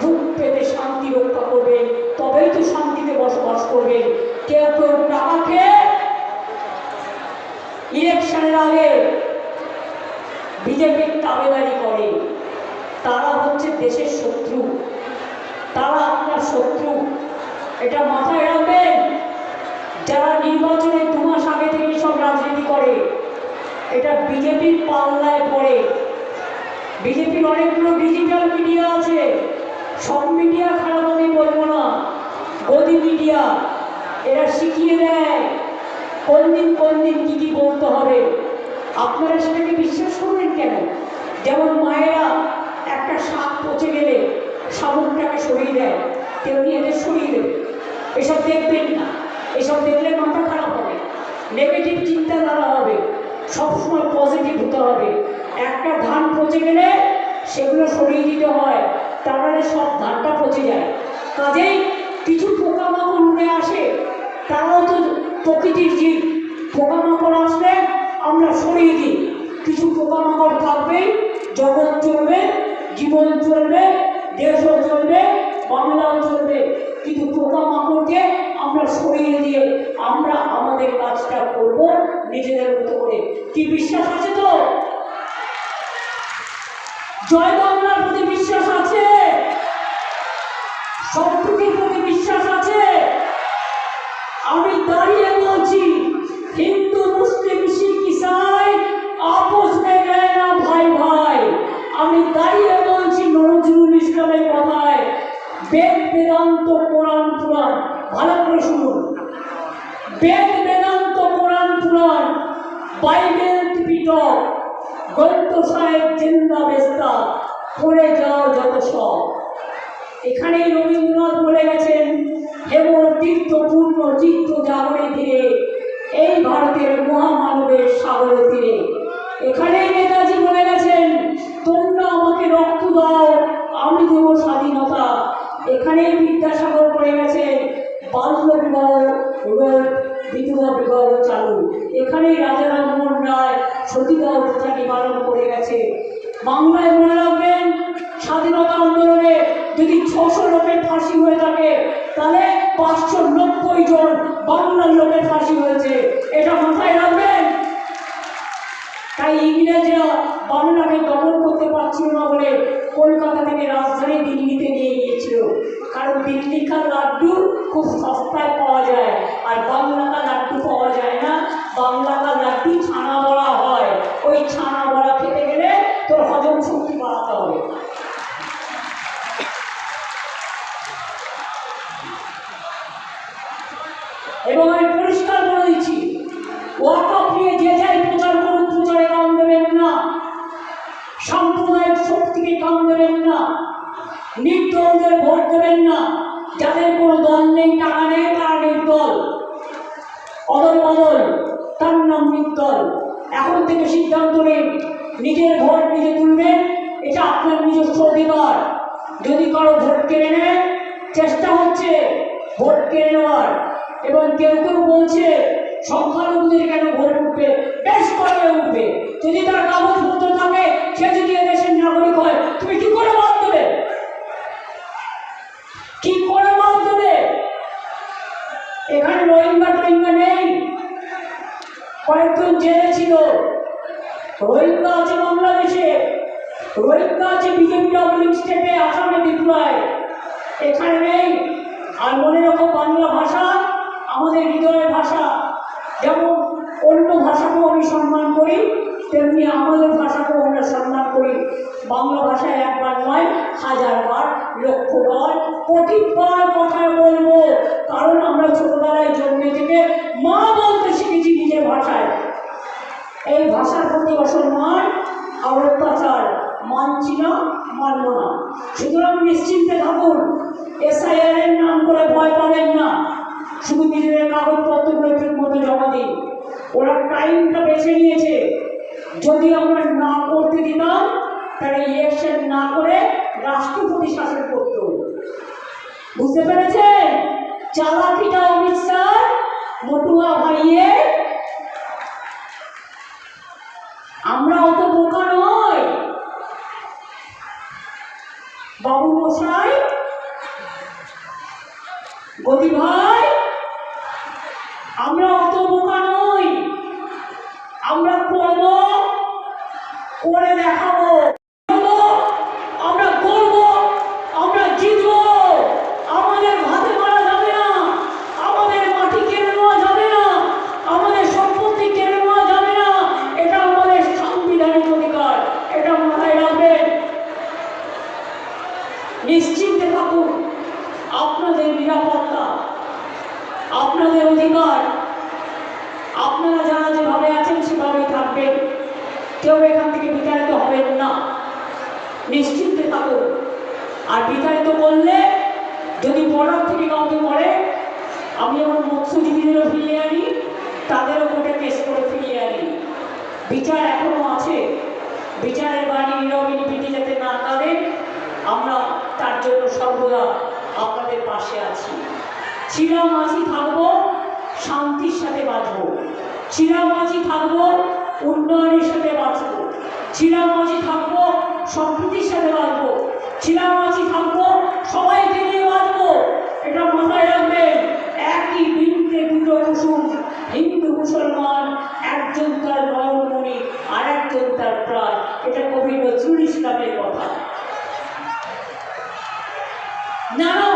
বুক পেতে শান্তি রক্ষা করবেন তবেই তো শান্তিতে বসবাস করবেন কেউ কেউ টাকা ইলেকশনের আগে বিজেপির তাবেদারি করে। তারা হচ্ছে দেশের শত্রু। তারা আপনার শত্রু। এটা মাথায় রাখবেন, যারা নির্বাচনের দু মাস আগে থেকে সব রাজনীতি করে, এটা বিজেপির পাল্লায় পড়ে। বিজেপির অনেকগুলো ডিজিটাল মিডিয়া আছে। সব মিডিয়া খারাপ আমি বলব না। গদি মিডিয়া, এরা শিখিয়ে দেয় কোন দিন কোন দিন কী কী বলতে হবে। আপনারা সেটাকে বিশ্বাস করবেন কেন? যেমন মায়েরা একটা শাক পচে গেলে শামুকটাকে সরিয়ে দেয়, তেমনি এদের সরিয়ে দেবে। এসব দেখবেন না। এসব দেখলে মাথা খারাপ হবে। নেগেটিভ চিন্তাধারা হবে। সবসময় পজিটিভ হতে হবে। একটা ধান পচে গেলে সেগুলো সরিয়ে দিতে হয়। তাহলে সব ধানটা পচে যায়। কাজেই কিছু পোকামাকড় উড়ে আসে। তারাও তো প্রকৃতির জীব। পোকামাকড় আসলে আমরা সরিয়ে দিই। কিছু পোকামাকড় থাকবে, জগৎ চলবে, জীবন চলবে, দেশও চলবে, বাংলাও চলবে। কিন্তু পোকামাকড়কে আমরা সরিয়ে দিয়ে আমরা আমাদের কাজটা করব নিজেদের মতো করে। কি বিশ্বাস আছে তো? জয় বাংলার প্রতি বিশ্বাস আছে। সম্প্রীতির প্রতি বিশ্বাস আছে। আমি দাঁড়িয়ে বলছি, হিন্দু, মুসলিম, শিখ, ইসাই, আপোষ নেবে না ভাই ভাই। আমি দাঁড়িয়ে বলছি, নজরুল ইসলামের কথায়, বেদ, বেদান্ত, কোরআন পুরাণ ভালো করে শুনুন। বেদ, বেদান্ত, কোরআন পুরাণ বাইবেল টিপিটক গ্রন্থ সাহেব জিন্দা বেস্তা, পড়ে যাও যত সব। এখানেই রবীন্দ্রনাথ বলে গেছেন, হেমর তীর্থ পূর্ণ চিত্ত জাগরে তীরে, এই ভারতের মহামানবের সাগরে তীরে। এখানেই নেতাজি বলে গেছেন, তোমরা আমাকে রক্ত দাও, আমি দেব স্বাধীনতা। এখানেই বিদ্যাসাগর বলে গেছেন বাল্য বিবাহ রোধ বিধবা বিবাহ চালু এখানেই রাজা রামমোহন রায় সতীদাহ প্রথা নিবারণ করে গেছে। বাংলায় মনে রাখবেন, স্বাধীনতা আন্দোলনে যদি ছশো লোকের ফাঁসি হয়ে থাকে, তাহলে পাঁচশো নব্বই জন বাংলার লোকের ফাঁসি হয়েছে। এটা মাথায় রাখবেন। তাই ইংরেজরা বাংলাকে দমন করতে ছানা বড়া খেতে গেলে তোর হজম শক্তি বাড়াতে হবে। এবং আমি পরিষ্কার করে দিচ্ছি নিয়ে যে যাই প্রচার করুন প্রচারে কাম দেবেন না। সাম্প্রদায়িক শক্তিকে কাম দেবেন না। নির্দলদের ভোট দেবেন না। যাদের কোনো দল নেই, টাকা নেই, তারা নির্দল। অদল বদল তার নাম নির্দল। এখন থেকে সিদ্ধান্ত নিন, নিজের ভোট নিজে তুলবেন, এটা আপনার নিজস্ব অধিকার। যদি কারও ভোট কেড়ে নেয়, চেষ্টা হচ্ছে ভোট কেড়ে নেওয়ার। এবং কেউ কেউ বলছে, সংখ্যালঘুদের কেন ভোট উঠবে? বেশ করে উঠবে? যদি তার কাগজপত্র থাকে, সে যদি এদেশের নাগরিক হয়, তুমি কি করে বাদ দেবে? কি করে বাদ দেবে? এখানে রোহিঙ্গা টোহিঙ্গা নেই কয়েকজন জেলে ছিল রোহিঙ্গা আছে বাংলাদেশে। রোহিঙ্গা আছে বিজেপি ডাবলিং স্টেটে আসামে ত্রিপুরায় এখানে নেই। আর মনে রাখো, বাংলা ভাষা আমাদের হৃদয়ের ভাষা। যেমন অন্য ভাষাকেও আমি সম্মান করি, তেমনি আমাদের ভাষাকেও আমরা সম্মান করি। বাংলা ভাষায় একবার নয়, হাজারবার, লক্ষবার কোটিবার কথা বলব। কারণ আমরা ছোটবেলায় জন্মে থেকে মা ভাষায়। এই ভাষার প্রতি অসম্মান আর অত্যাচার মানছি না না। সুতরাং নিশ্চিন্তে থাকুন এসআইআর এর নাম করে ভয় পাবেন না। শুধু নিজেদের কাগজপত্রগুলো ঠিক মতো জমা দিন। ওরা টাইমটা বেছে নিয়েছে। যদি আমরা না করতে দিতাম, তাহলে ইলেকশন না করে রাষ্ট্রপতি শাসন করত। বুঝতে পেরেছেন? চালাকিটা অমিত শাহ মটুয়া ভাইয়ে আমরা অত বোকা নয় বাবু মশাই গদি ভাই আমরা অত বোকা নই আমরা করব করে দেখাবো করব, আমরা করব আমরা জিতবো আমাদের ভাতে মারা যাবে না আমাদের মাটি কেড়ে নেওয়া যাবে না আমাদের সম্পত্তি কেড়ে নেওয়া যাবে না এটা আমাদের সাংবিধানিক অধিকার এটা মাথায় রাখবেন থাকুন আপনাদের নিরাপত্তা, আপনাদের অধিকার, আপনারা যারা যেভাবে আছেন সেভাবেই থাকবেন। কেউ এখান থেকে বিতাড়িত হবেন না। নিশ্চিন্তে থাকুন। আর বিতাড়িত করলে, যদি বর্ডার থেকে কাউকে করে আমি আমার মৎস্যজীবীদেরও ফিরিয়ে আনি, তাদেরও কোর্টে কেস করে ফিরিয়ে আনি। বিচার এখনও আছে। বিচারের বাণী নীরবে নিবিতে যাতে না কাঁদে আমরা তার জন্য সর্বদা আপনাদের পাশে আছি। ছিলাম আছি থাকব, শান্তির সাথে বাঁচবো। ছিলাম থাকব, উন্নয়নের সাথে বাঁচবো। ছিলাম আছি থাকব সম্প্রীতির সাথে বাঁচবো। ছিলাম আছি থাকব, সবাইকে নিয়ে বাঁচবো এটা মাথায় রাখবেন একই বৃন্তে দুটো কুসুম হিন্দু মুসলমান একজন তার নয়নমণি আর একজন তার প্রাণ এটা